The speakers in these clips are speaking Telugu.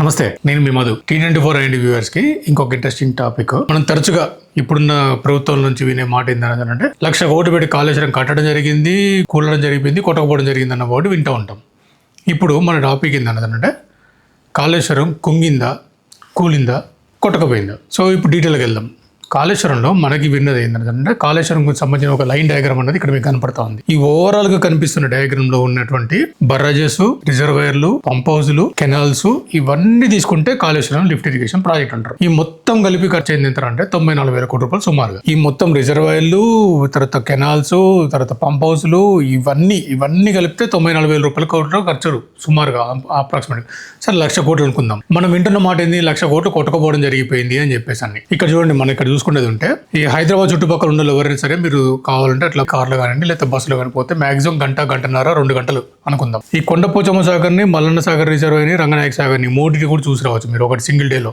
నమస్తే నేను మీ Madhu. T twenty four and వ్యూవర్స్కి ఇంకొక ఇంట్రెస్టింగ్ టాపిక్ మనం తరచుగా ఇప్పుడున్న ప్రభుత్వం నుంచి వినే మాట ఏంటంటే లక్ష ఓటు పెట్టి కాళేశ్వరం కట్టడం జరిగింది కూలడం జరిగింది కొట్టకపోవడం జరిగింది అన్న ఒకటి వింటూ ఉంటాం. ఇప్పుడు మన టాపిక్ ఏంటంటే కాళేశ్వరం కుంగిందా కూలిందా కొట్టకపోయిందా? సో ఇప్పుడు డీటెయిల్గా వెళ్దాం. కాళేశ్వరంలో మనకి విన్నది ఏంటంటే కాళేశ్వరం సంబంధించిన ఒక లైన్ డయాగ్రామ్ అనేది ఇక్కడ మీకు కనపడతా ఉంది. ఈ ఓవరాల్గా కనిపిస్తున్న డయాగ్రామ్లో ఉన్నటువంటి బర్రాజెస్ రిజర్వాయర్లు పంప్ హౌస్లు కెనాల్స్ ఇవన్నీ తీసుకుంటే కాళేశ్వరం లిఫ్ట్ ఇరిగేషన్ ప్రాజెక్ట్ అంటారు. ఈ మొత్తం కలిపి ఖర్చు అయింది ఎంత అంటే తొంభై నాలుగు వేల కోట్ల రూపాయలు సుమారుగా. ఈ మొత్తం రిజర్వాయర్లు తర్వాత కెనాల్స్ తర్వాత పంప్ హౌస్లు ఇవన్నీ ఇవన్నీ కలిపితే తొంభై నాలుగు వేల రూపాయల కోట్లు ఖర్చు సుమారుగా అప్రాక్సిమేట్ సరే లక్ష కోట్లు అనుకుందాం. మనం వింటున్న మాట ఏంది? లక్ష కోట్లు కొట్టుకోవడం జరిగిపోయింది అని చెప్పేసి అన్ని ఇక్కడ చూడండి మనం ఇక్కడ చూసుకునేది ఉంటే ఈ హైదరాబాద్ చుట్టుపక్కల ఉన్న ఎవరైనా సరే మీరు కావాలంటే అట్లా కార్లో కానివ్వండి లేకపోతే బస్సులో కానీ పోతే మాక్సిమం గంట గంటన్నర రెండు గంటలు అనుకుందాం. ఈ కొండపోచమ్మ సాగర్ని మల్లన్న సాగర్ రిజర్వ్ అని రంగనాయక సాగర్ని మూడింటి కూడా చూసి రావచ్చు మీరు ఒకటి సింగిల్ డేలో.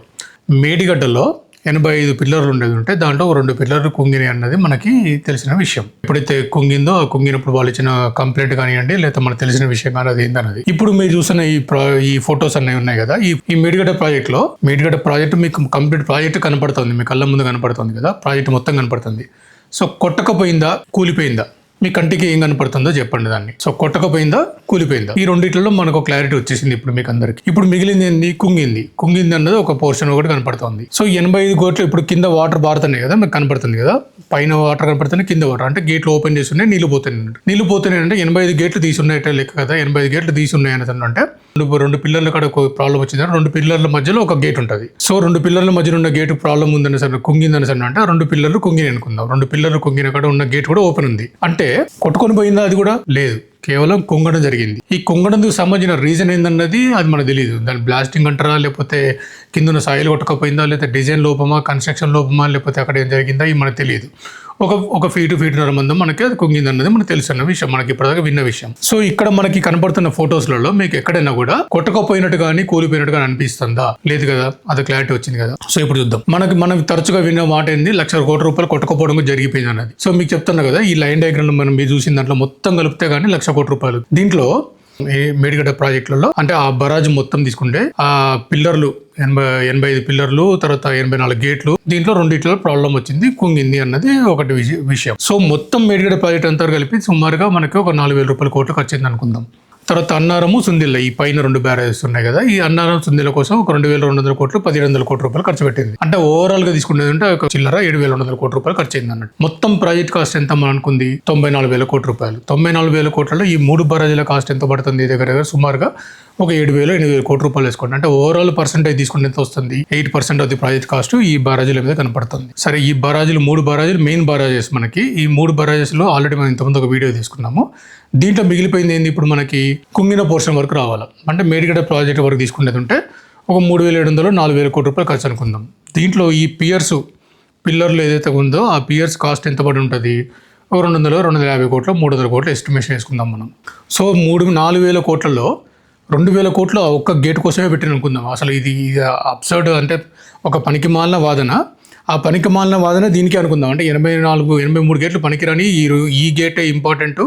మేడిగడ్డలో ఎనభై ఐదు పిల్లర్లు ఉండేది ఉంటే దాంట్లో రెండు పిల్లర్లు కుంగినాయి అన్నది మనకి తెలిసిన విషయం. ఎప్పుడైతే కుంగిందో ఆ కుంగినప్పుడు వాళ్ళు ఇచ్చిన కంప్లైంట్ కానివ్వండి లేదా మనకు తెలిసిన విషయం కానీ అది ఏందన్నది. ఇప్పుడు మీరు చూసిన ఈ ప్రా- ఈ ఫొటోస్ అన్నీ ఉన్నాయి కదా ఈ ఈ మేడిగడ్డ ప్రాజెక్ట్లో మేడిగడ్డ ప్రాజెక్ట్ మీకు కంప్లీట్ ప్రాజెక్ట్ కనపడుతుంది మీ కళ్ళ ముందు కనపడుతుంది కదా ప్రాజెక్ట్ మొత్తం కనపడుతుంది. సో కొట్టకపోయిందా కూలిపోయిందా? మీ కంటికి ఏం కనపడుతుందో చెప్పండి దాన్ని. సో కొట్టకపోయిందా? కూలిపోయిందా? ఈ రెండిట్లలో మనకు క్లారిటీ వచ్చేసింది ఇప్పుడు మీకు అందరికి. ఇప్పుడు మిగిలింది ఏంది? కుంగింది. కుంగింది అన్నది ఒక పోర్షన్ ఒకటి కనపడుతుంది. సో ఎనభై ఐదు కోట్లు ఇప్పుడు కింద వాటర్ బారుతున్నాయి కదా మీకు కనపడుతుంది కదా? పైన వాటర్ కనపడుతున్నాయి కింద వాటర్. అంటే గేట్లు ఓపెన్ చేసి ఉన్నాయి నీళ్ళు పోతున్నాయి నీళ్ళు పోతున్నాయి అంటే ఎనభై ఐదు గేట్లు తీసి ఉన్నాయి లెక్క కదా. ఎనభై ఐదు గేట్లు తీసి ఉన్నాయి అనేది అంటే రెండు రెండు పిల్లర్ల కాడ ప్రాబ్లం వచ్చింది రెండు పిల్లర్ల మధ్యలో ఒక గేట్ ఉంటుంది. సో రెండు పిల్లర్ల మధ్యలో ఉన్న గేట్ ప్రాబ్లం ఉందని సరే కుంగిందని సరే అంటే ఆ రెండు పిల్లర్లు కుంగిని అనుకుందాం. రెండు పిల్లర్లు కుంగిన కాడ ఉన్న గేట్ కూడా ఓపెన్ ఉంది. అంటే కొట్టుకొని పోయిందా అది కూడా? లేదు. కేవలం కుంగడం జరిగింది. ఈ కుంగడంకు సంబంధించిన రీజన్ ఏందన్నది అది మనకు తెలియదు దాని బ్లాస్టింగ్ అంటారా లేకపోతే కిందన ఉన్న సాయిల్ కొట్టకపోయిందా లేకపోతే డిజైన్ లోపమా కన్స్ట్రక్షన్ లోపమా లేకపోతే అక్కడ ఏం జరిగిందా ఇది మనకు తెలియదు ఒక ఒక ఫీటు ఫీటున్నర మందం మనకి అది కుంగింది అన్నది మనకు తెలిసిన విషయం మనకి ఇప్పటిదాకా విన్న విషయం. సో ఇక్కడ మనకి కనపడుతున్న ఫొటోస్లలో మీకు ఎక్కడైనా కూడా కొట్టకపోయినట్టు కానీ కూలిపోయినట్టు కానీ అనిపిస్తుందా? లేదు కదా అది క్లారిటీ వచ్చింది కదా. సో ఇప్పుడు చూద్దాం. మనకి మనం తరచుగా విన్న మాట ఏంది? లక్ష కోట్ల రూపాయలు కొట్టకపోవడం జరిగిపోయింది అన్నది. సో మీకు చెప్తున్నా కదా ఈ లైన్ డయాగ్రామ్ మనం మీరు చూసిన దాంట్లో మొత్తం కలిపితే కానీ లక్ష కోట్ల రూపాయలు. దీంట్లో ఈ మేడిగడ్డ ప్రాజెక్టులలో అంటే ఆ బరాజ్ మొత్తం తీసుకుంటే ఆ పిల్లర్లు ఎనభై ఎనభై ఐదు పిల్లర్లు తర్వాత ఎనభై నాలుగు గేట్లు దీంట్లో రెండిట్లో ప్రాబ్లం వచ్చింది కుంగింది అన్నది ఒకటి విషయం. సో మొత్తం మేడిగడ్డ ప్రాజెక్ట్ అంతా కలిపి సుమారుగా మనకి ఒక నాలుగు వేల రూపాయల కోట్లు ఖర్చింది అనుకుందాం తర్వాత అన్నారము సుందిల్ల. ఈ పైన రెండు బ్యారేజెస్ ఉన్నాయి కదా. ఈ అన్నారం సుందిల్ల కోసం ఒక రెండు వేల రెండు వందల కోట్లు పదిహేడు వందల కోట్ల రూపాయలు ఖర్చు పెట్టింది. అంటే ఓవరాల్గా తీసుకునేది అంటే ఒక చిల్లర ఏడు వేల రెండు వందల కోట్ల రూపాయలు ఖర్చు అయింది అన్నట్టు. మొత్తం ప్రాజెక్ట్ కాస్ట్ ఎంత మనం అనుకుంది? తొంభై నాలుగు వేల కోట్ల రూపాయలు. తొంభై నాలుగు వేల కోట్లలో ఈ మూడు బ్యారేజీల కాస్ట్ ఎంత పడుతుంది? దగ్గర దగ్గర సుమారుగా ఒక ఏడు వేలు ఎనిమిది వేల కోట్ల రూపాయలు వేసుకోండి. అంటే ఓవరాల్ పర్సెంటేజ్ తీసుకుంటే ఎంత వస్తుంది? Eight percent of the project cost ఈ బరాజుల మీద కనపడుతుంది. సరే ఈ బరాజులు మూడు బరాజులు మెయిన్ బరాజెస్ మనకి. ఈ మూడు బరాజెస్లో ఆల్రెడీ మనం ఇంతకుముందు ఒక వీడియో తీసుకున్నాము. దీంట్లో మిగిలిపోయింది ఏంది? ఇప్పుడు మనకి కుంగిన పోర్షన్ వరకు రావాలి? అంటే మేడిగడ ప్రాజెక్ట్ వరకు తీసుకునేది ఉంటే ఒక మూడు వేల ఏడు వందలు నాలుగు వేల కోట్ల రూపాయలు ఖర్చు అనుకుందాం. దీంట్లో ఈ పియర్స్ పిల్లర్లు ఏదైతే ఉందో ఆ పియర్స్ కాస్ట్ ఎంత పడి ఉంటుంది? ఒక రెండు వందలు రెండు వందల యాభై కోట్లు మూడు వందల కోట్లు ఎస్టిమేషన్ వేసుకుందాం మనం. సో మూడు నాలుగు వేల కోట్లలో రెండు వేల కోట్లు ఒక్క గేట్ కోసమే పెట్టిన అనుకుందాం. అసలు ఇది అబ్సర్డ్ అంటే ఒక పనికి మాలిన వాదన. ఆ పనికి మాలిన వాదన దీనికి అనుకుందాం. అంటే ఎనభై నాలుగు ఎనభై మూడు గేట్లు పనికిరాని ఈ ఈ గేటే ఇంపార్టెంట్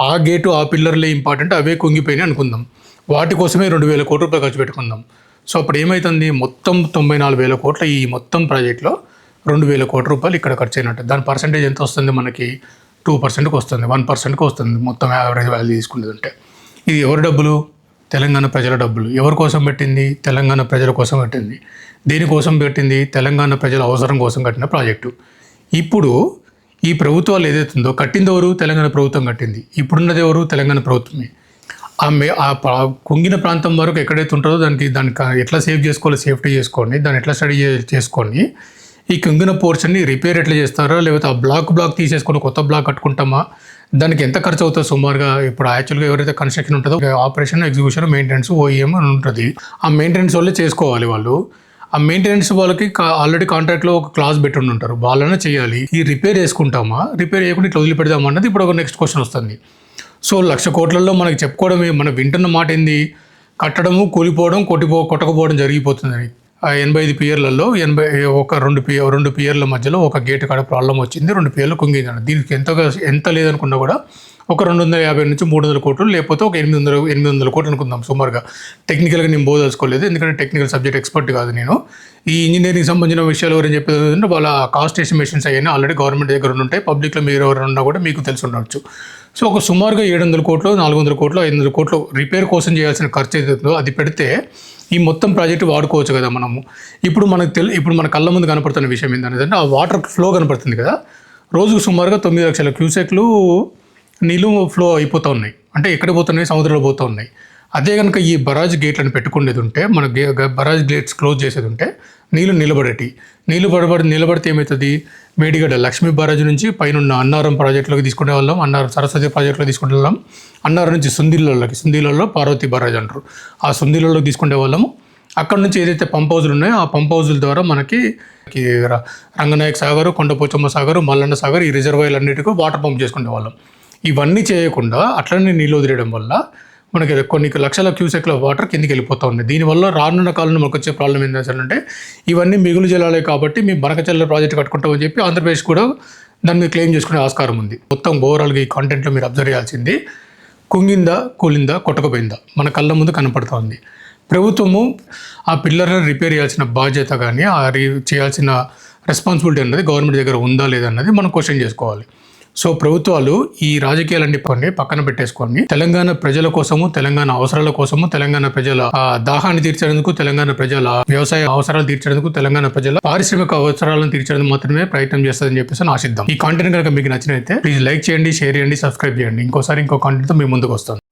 ఆ గేటు ఆ పిల్లర్లే ఇంపార్టెంట్ అవే కుంగిపోయినాయి అనుకుందాం. వాటి కోసమే రెండు వేల కోట్ల రూపాయలు ఖర్చు పెట్టుకుందాం. సో అప్పుడు ఏమవుతుంది మొత్తం తొంభై నాలుగు వేల కోట్ల ఈ మొత్తం ప్రాజెక్ట్లో రెండు వేల కోట్ల రూపాయలు ఇక్కడ ఖర్చు అయినట్టు దాని పర్సంటేజ్ ఎంత వస్తుంది? మనకి టూ పర్సెంట్కి వస్తుంది. వన్ పర్సెంట్కి వస్తుంది. మొత్తం యావరేజ్ వాల్యూ తీసుకునేది ఉంటే ఇది ఎవరి డబ్బులు? తెలంగాణ ప్రజల డబ్బులు. ఎవరి కోసం పెట్టింది? తెలంగాణ ప్రజల కోసం పెట్టింది దేనికోసం పెట్టింది? తెలంగాణ ప్రజల అవసరం కోసం కట్టిన ప్రాజెక్టు. ఇప్పుడు ఈ ప్రభుత్వాలు ఏదైతుందో కట్టింది ఎవరు? తెలంగాణ ప్రభుత్వం కట్టింది. ఇప్పుడున్నది ఎవరు? తెలంగాణ ప్రభుత్వమే. ఆ మే ఆ కుంగిన ప్రాంతం వరకు ఎక్కడైతే ఉంటుందో దానికి దానికి ఎట్లా సేవ్ చేసుకోవాలో? సేఫ్టీ చేసుకోండి. దాన్ని ఎట్లా స్టడీ చేసుకోండి. ఈ కుంగిన పోర్షన్ని రిపేర్ ఎట్లా చేస్తారా? లేకపోతే ఆ బ్లాక్ బ్లాక్ తీసేసుకొని కొత్త బ్లాక్ కట్టుకుంటామా? దానికి ఎంత ఖర్చు అవుతుంది సుమారుగా ఇప్పుడు యాక్చువల్గా ఎవరైతే కన్స్ట్రక్షన్ ఉంటుందో ఆపరేషన్ ఎగ్జిక్యూషన్ మెయింటెనెన్స్ ఓఈఎం అని ఉంటుంది. ఆ మెయింటెనెన్స్ వాళ్ళే చేసుకోవాలి వాళ్ళు. ఆ మెయింటెనెన్స్ వాళ్ళకి ఆల్రెడీ కాంట్రాక్ట్లో ఒక క్లాస్ పెట్టి ఉంటారు. వాళ్ళనే చేయాలి. ఈ రిపేర్ చేసుకుంటామా? రిపేర్ చేయకుండా ఇట్లా వదిలిపెడదామా అన్నది ఇప్పుడు ఒక నెక్స్ట్ క్వశ్చన్ వస్తుంది. సో లక్ష కోట్లలో మనకి చెప్పుకోవడమే మనం వింటున్న మాట ఏంది? కట్టడము కూలిపోవడం కొట్టిపో కొట్టకపోవడం జరిగిపోతుందని. ఎనభై ఐదు పియర్లలో ఎనభై ఒక రెండు పియ రెండు పియర్ల మధ్యలో ఒక గేట్ కాడ ప్రాబ్లం వచ్చింది రెండు పియర్లు కుంగింది దీనికి ఎంతగా ఎంత లేదనుకున్నా కూడా ఒక రెండు వందల యాభై నుంచి మూడు వందల కోట్లు లేకపోతే ఒక ఎనిమిది వందల ఎనిమిది వందల కోట్లు అనుకుందాం సుమారుగా. టెక్నికల్గా నేను బోదలుచుకోలేదు ఎందుకంటే టెక్నికల్ సబ్జెక్ట్ ఎక్స్పర్ట్ కాదు నేను. ఈ ఇంజనీరింగ్ సంబంధించిన విషయాలు ఎవరైనా చెప్పేది ఏంటంటే వాళ్ళ కాస్ట్ ఎస్టిమేషన్స్ అయినా ఆల్రెడీ గవర్నమెంట్ దగ్గర ఉంటాయి పబ్లిక్లో మీరు ఎవరైనా ఉన్నా కూడా మీకు తెలిసి ఉండవచ్చు సో ఒక సుమారుగా ఏడు వందల కోట్లు నాలుగు వందల కోట్లు ఐదు వందల కోట్లు రిపేర్ కోసం చేయాల్సిన ఖర్చు ఏదైతుందో అది పెడితే ఈ మొత్తం ప్రాజెక్ట్ వాడుకోవచ్చు కదా మనము. ఇప్పుడు మనకు తెలు ఇప్పుడు మన కళ్ళ ముందు కనపడుతున్న విషయం ఏంటంటే ఆ వాటర్ ఫ్లో కనపడుతుంది కదా. రోజుకు సుమారుగా తొమ్మిది లక్షల క్యూసెక్లు నీళ్ళు ఫ్లో అయిపోతూ ఉన్నాయి. అంటే ఎక్కడ పోతున్నాయి? సముద్రంలో పోతూ ఉన్నాయి. అదే కనుక ఈ బరాజ్ గేట్లను పెట్టుకునేది ఉంటే మన గే బరాజ్ గేట్స్ క్లోజ్ చేసేది ఉంటే నీళ్ళు నిలబడేటి. నీళ్ళు పడబడి నిలబడితే ఏమవుతుంది? మేడిగడ్డ లక్ష్మీ బరాజ్ నుంచి పైన అన్నారం ప్రాజెక్టులోకి తీసుకునే వాళ్ళం. అన్నారం సరస్వతి ప్రాజెక్టులో తీసుకునే వాళ్ళం. అన్నారం నుంచి సుందిళ్ళలోకి సుందిళ్ళలో పార్వతి బరాజ్ అంటారు. ఆ సుందిళ్ళలో తీసుకునే వాళ్ళము అక్కడ నుంచి ఏదైతే పంప్ హౌజులు ఉన్నాయో ఆ పంప్ హౌజుల ద్వారా మనకి రంగనాయక సాగర్ కొండపోచమ్మ సాగర్ మల్లన్న సాగర్ ఈ రిజర్వాయర్లు అన్నిటికీ వాటర్ పంప్ చేసుకునే వాళ్ళం. ఇవన్నీ చేయకుండా అట్లనే నీళ్ళు వదిలేయడం వల్ల మనకి కొన్ని లక్షల క్యూసెక్ల వాటర్ కిందికి వెళ్ళిపోతూ ఉన్నాయి. దీనివల్ల రానున్న కాలంలో మనకు వచ్చే ప్రాబ్లం ఏంటంటే ఇవన్నీ మిగులు జలాలే కాబట్టి మీ బనకచల్ల ప్రాజెక్ట్ కట్టుకుంటామని చెప్పి ఆంధ్రప్రదేశ్ కూడా దాన్ని మీరు క్లెయిమ్ చేసుకునే ఆస్కారం ఉంది. మొత్తం ఓవరాల్గా ఈ కాంటెంట్లో మీరు అబ్జర్వ్ చేయాల్సింది కుంగిందా కూలిందా కొట్టకపోయిందా మన కళ్ళ ముందు కనపడుతోంది. ప్రభుత్వము ఆ పిల్లర్ని రిపేర్ చేయాల్సిన బాధ్యత కానీ ఆ రి చేయాల్సిన రెస్పాన్సిబిలిటీ అన్నది గవర్నమెంట్ దగ్గర ఉందా లేదా అన్నది మనం క్వశ్చన్ చేసుకోవాలి. సో ప్రభుత్వాలు ఈ రాజకీయాలన్నీ కొన్ని పక్కన పెట్టేసుకొని తెలంగాణ ప్రజల కోసము తెలంగాణ అవసరాల కోసము తెలంగాణ ప్రజల దాహాన్ని తీర్చేందుకు తెలంగాణ ప్రజల వ్యవసాయ అవసరాలు తీర్చేందుకు తెలంగాణ ప్రజల పారిశ్రామిక అవసరాలను తీర్చేందుకు మాత్రమే ప్రయత్నం చేస్తుందని చెప్పేసి ఆశిద్దాం ఈ కాంటెంట్ కనుక మీకు నచ్చినైతే ప్లీజ్ లైక్ చేయండి షేర్ చేయండి సబ్స్క్రైబ్ చేయండి. ఇంకోసారి ఇంకో కాంటెంట్తో మీ ముందుకు వస్తాను.